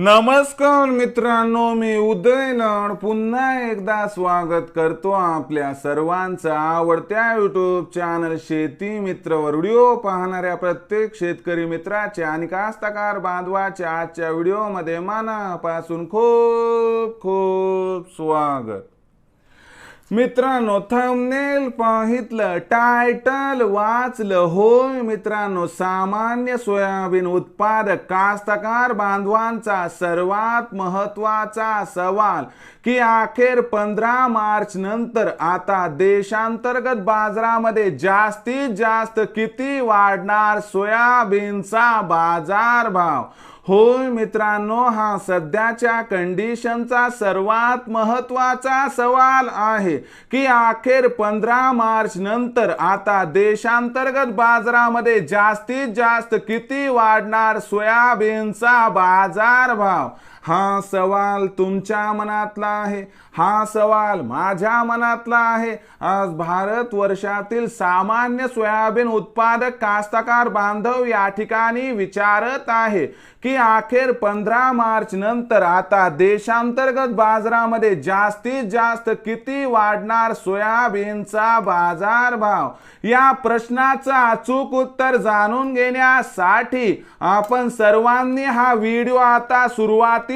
नमस्कार मित्रांनो मी उदयनड पुन्हा एकदा स्वागत करतो आपल्या सर्वांचं आवडत्या युट्यूब चॅनल शेती मित्रवर. व्हिडिओ पाहणाऱ्या प्रत्येक शेतकरी मित्राचे आणि कास्तकार बांधवाच्या आजच्या व्हिडिओमध्ये मनापासून खूप खूप स्वागत. मित्रांनो थंबनेल पाहितलं टायटल वाचलं. होय मित्रांनो सामान्य सोयाबीन उत्पादक कास्तकार बांधवांचा सर्वात महत्त्वाचा सवाल की अखेर पंधरा मार्च नंतर आता देशांतर्गत बाजारामध्ये जास्तीत जास्त किती वाढणार सोयाबीनचा बाजारभाव? होय मित्रांनो हा सध्याच्या कंडिशनचा सर्वात महत्त्वाचा सवाल आहे की अखेर पंधरा मार्च नंतर आता देशांतर्गत बाजारामध्ये जास्तीत जास्त किती वाढणार सोयाबीनचा बाजारभाव? हा सवाल तुमच्या मनातला आहे हा सवाल माझ्या मनातला आहे. आज भारत वर्षातील सामान्य सोयाबीन उत्पादक कास्तकार बांधव या ठिकाणी विचारत आहे की अखेर पंधरा मार्च नंतर आता देशांतर्गत बाजारामध्ये जास्तीत जास्त किती वाढणार सोयाबीनचा बाजारभाव? या प्रश्नाचं अचूक उत्तर जाणून घेण्यासाठी आपण सर्वांनी हा व्हिडिओ आता सुरुवाती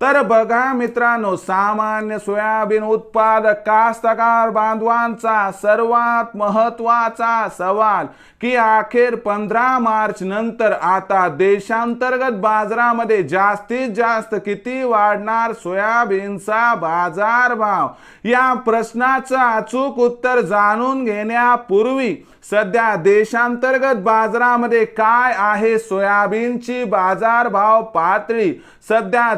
तर बघा मित्रांनो सामान्य सोयाबीन उत्पादक कास्तकार बांधवांचा सर्वात महत्त्वाचा सवाल की अखेर पंधरा मार्च नंतर आता देशांतर्गत बाजारामध्ये जास्तीत जास्त किती वाढणार सोयाबीनचा बाजारभाव? या प्रश्नाचं अचूक उत्तर जाणून घेण्यापूर्वी सध्या देशांतर्गत बाजारामध्ये काय आहे सोयाबीनची बाजारभाव पातळी? सध्या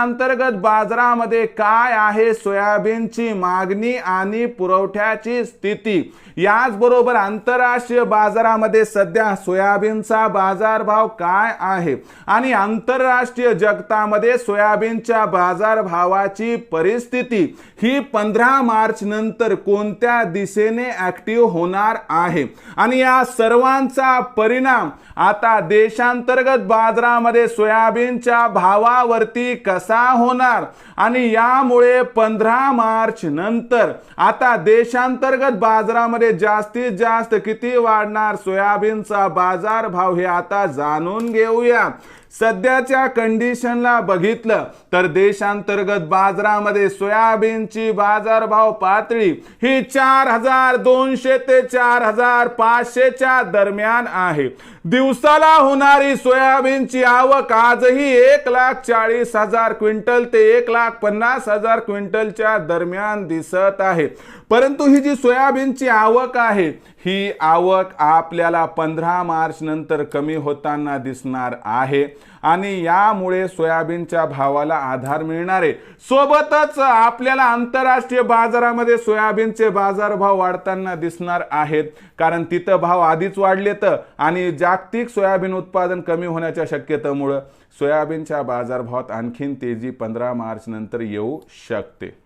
देशांतर्गत बाजारामध्ये काय आहे सोयाबीनची मागणी आणि पुरवठ्याची स्थिती? याचबरोबर आंतरराष्ट्रीय बाजारामध्ये सध्या सोयाबीनचा बाजारभाव काय आहे? आणि आंतरराष्ट्रीय जगतामध्ये सोयाबीनच्या बाजारभावाची परिस्थिती? ही पंधरा मार्च नंतर कोणत्या दिशेने ऍक्टिव्ह होणार आहे? आणि या सर्वांचा परिणाम आता देशांतर्गत बाजारामध्ये सोयाबीनच्या भावावरती कसा होणार? आणि यामुळे पंधरा मार्च नंतर आता देशांतर्गत बाजारामध्ये जास्तीत जास्त किती वाढणार? सोयाबीनचा बाजार भाव हे आता जाणून घेऊया. सध्याच्या कंडिशनला बघितलं तर देशांतर्गत बाजारामध्ये सोयाबीनची बाजारभाव पातळी ही चार हजार दोनशे ते चार हजार पाचशेच्या दरम्यान आहे. दिवसाला होणारी सोयाबीनची आवक आजही एक लाख चाळीस हजार क्विंटल ते एक लाख पन्नास हजार क्विंटलच्या दरम्यान दिसत आहे. परंतु ही जी सोयाबीनची आवक आहे ही आवक आपल्याला पंधरा मार्च नंतर कमी होताना दिसणार आहे. आणि यामुळे सोयाबीनच्या भावाला आधार मिळणार आहे. सोबतच आपल्याला आंतरराष्ट्रीय बाजारामध्ये सोयाबीनचे बाजारभाव वाढताना दिसणार आहेत. कारण तिथं भाव आधीच वाढलेत आणि जागतिक सोयाबीन उत्पादन कमी होण्याच्या शक्यतेमुळं सोयाबीनच्या बाजारभावात आणखीन तेजी पंधरा मार्च नंतर येऊ शकते.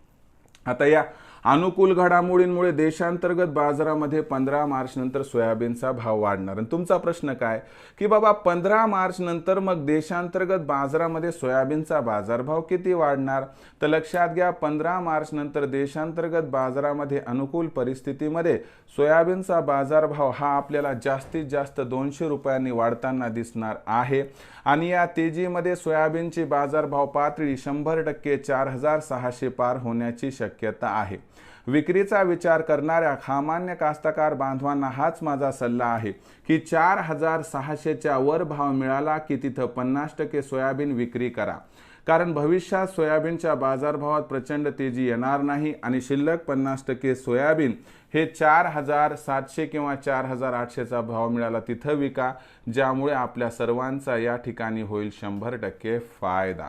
आता या अनुकूल घडामोडींमुळे देशांतर्गत बाजारामध्ये पंधरा मार्च नंतर सोयाबीनचा भाव वाढणार. आणि तुमचा प्रश्न काय? की बाबा पंधरा मार्च नंतर मग देशांतर्गत बाजारामध्ये सोयाबीनचा बाजारभाव किती वाढणार? तर लक्षात घ्या पंधरा मार्च नंतर देशांतर्गत बाजारामध्ये अनुकूल परिस्थितीमध्ये सोयाबीनचा बाजारभाव हा आपल्याला जास्तीत जास्त दोनशे रुपयांनी वाढताना दिसणार आहे. आणि या तेजीमध्ये सोयाबीनची बाजारभाव पातळी शंभर टक्के चार हजार सहाशे पार होण्याची शक्यता आहे. विक्रीचा विचार करणाऱ्या सामान्य कास्तकार बांधवांना हाच माझा सल्ला आहे की चार हजार सहाशेच्या वर भाव मिळाला की तिथं पन्नास टक्के सोयाबीन विक्री करा. कारण भविष्यात सोयाबीनच्या बाजारभावात प्रचंड तेजी येणार नाही आणि शिल्लक पन्नास टक्के सोयाबीन हे चार हजार सातशे किंवा चार हजार आठशेचा भाव मिळाला तिथं विका ज्यामुळे आपल्या सर्वांचा या ठिकाणी होईल शंभर टक्के फायदा.